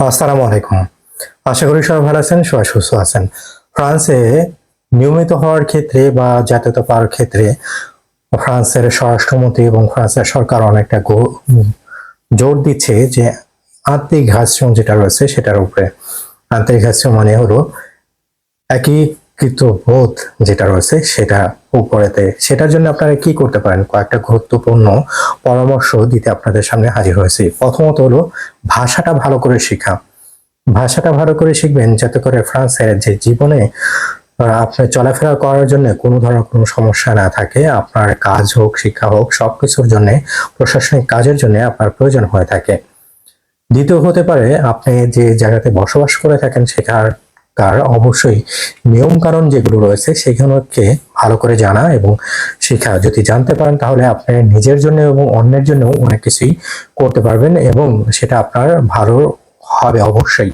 আসসালামু আলাইকুম। আশা করি সবাই ভালো আছেন, সবাই সুস্থ আছেন। ফ্রান্সে নিয়মিত হওয়ার ক্ষেত্রে বা জাতীয়তা পাওয়ার ক্ষেত্রে ফ্রান্সের স্বরাষ্ট্রমন্ত্রী এবং ফ্রান্সের সরকার অনেকটা জোর দিচ্ছে যে আত্মিক হাস্যম যেটা রয়েছে সেটার উপরে। আত্মিক হাস্যম মানে হলো একীকৃত বোধ যেটা রয়েছে সেটা উপরেতে। সেটার জন্য আপনারা কি করতে পারেন? কয়েকটা গুরুত্বপূর্ণ পরামর্শ দিতে আপনাদের সামনে হাজির হয়েছি। প্রথমত হলো, ভাষাটা ভালো করে শেখা। ভাষাটা ভালো করে শিখবেন যাতে করে ফ্রান্সের যে জীবনে আপনার চলাফেরা করার জন্য কোনো ধরনের কোনো সমস্যা না থাকে, আপনার কাজ হোক, শিক্ষা হোক সব কিছুর জন্য, প্রশাসনিক কাজের জন্য আপনার প্রয়োজন হয়ে থাকে। দ্বিতীয় হতে পারে, আপনি যে জায়গাতে বসবাস করে থাকেন সেখানকার অবশ্যই নিয়ম কারণ যেগুলো রয়েছে সেগুলোকে ভালো করে জানা এবং শেখা। যদি জানতে পারেন তাহলে আপনি নিজের জন্য এবং অন্যের জন্য অনেক কিছুই করতে পারবেন এবং সেটা আপনার ভালো হবে অবশ্যই।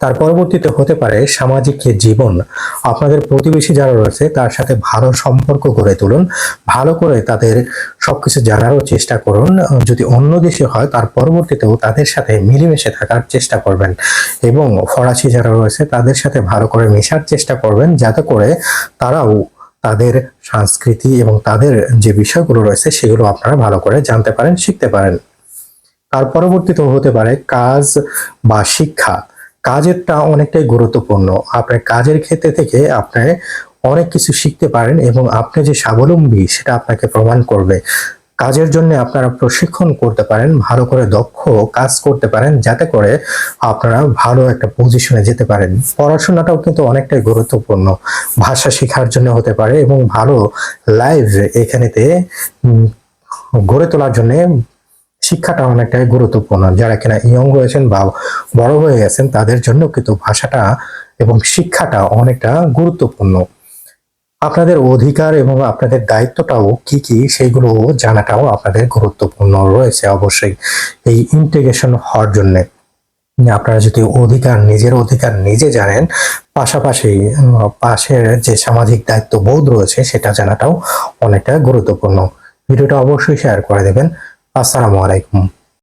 তার পরবর্তীতে হতে পারে সামাজিক যে জীবন। আপনাদের প্রতিবেশী যারা রয়েছে, তার সাথে ভালো সম্পর্ক গড়ে তুলুন। ভালো করে তাদের সবকিছু জানারও চেষ্টা করুন। যদি অন্য দেশে হয়, তার পরবর্তীতেও তাদের সাথে মিলেমিশে থাকার চেষ্টা করবেন। এবং ফরাসি যারা রয়েছে, তাদের সাথে ভালো করে মেশার চেষ্টা করবেন, যাতে করে তারাও তাদের সংস্কৃতি এবং তাদের যে বিষয়গুলো রয়েছে, সেগুলো আপনারা ভালো করে জানতে পারেন, শিখতে পারেন। তার পরবর্তীতেও হতে পারে কাজ বা শিক্ষা। কাজেরটা অনেকটাই গুরুত্বপূর্ণ। আপনার কাজের ক্ষেত্রে থেকে আপনার অনেক কিছু শিখতে পারেন এবং আপনি যে স্বাবলম্বী, সেটা আপনাকে প্রমাণ করবে। কাজের জন্য আপনারা প্রশিক্ষণ করতে পারেন, ভালো করে দক্ষ কাজ করতে পারেন, যাতে করে আপনারা ভালো একটা পজিশনে যেতে পারেন। পড়াশোনাটাও কিন্তু অনেকটাই গুরুত্বপূর্ণ। ভাষা শেখার জন্য হতে পারে এবং ভালো লাইভ এখানেতে গড়ে তোলার জন্য শিক্ষাটা অনেকটাই গুরুত্বপূর্ণ। যারা কিনা ইয়ং রয়েছেন বা বড় হয়ে গেছেন, তাদের জন্য কিন্তু ভাষাটা এবং শিক্ষাটা অনেকটা গুরুত্বপূর্ণ। আপনাদের অধিকার এবং আপনাদের দায়িত্বটাও কি কি, সেগুলো জানাটাও আপনাদের গুরুত্বপূর্ণ রয়েছে অবশ্যই এই ইন্টিগ্রেশন হওয়ার জন্যে। আপনারা যদি অধিকার, নিজের অধিকার নিজে জানেন, পাশাপাশি পাশের যে সামাজিক দায়িত্ব বোধ রয়েছে, সেটা জানাটাও অনেকটা গুরুত্বপূর্ণ। ভিডিওটা অবশ্যই শেয়ার করে দেবেন। আসসালামু আলাইকুম।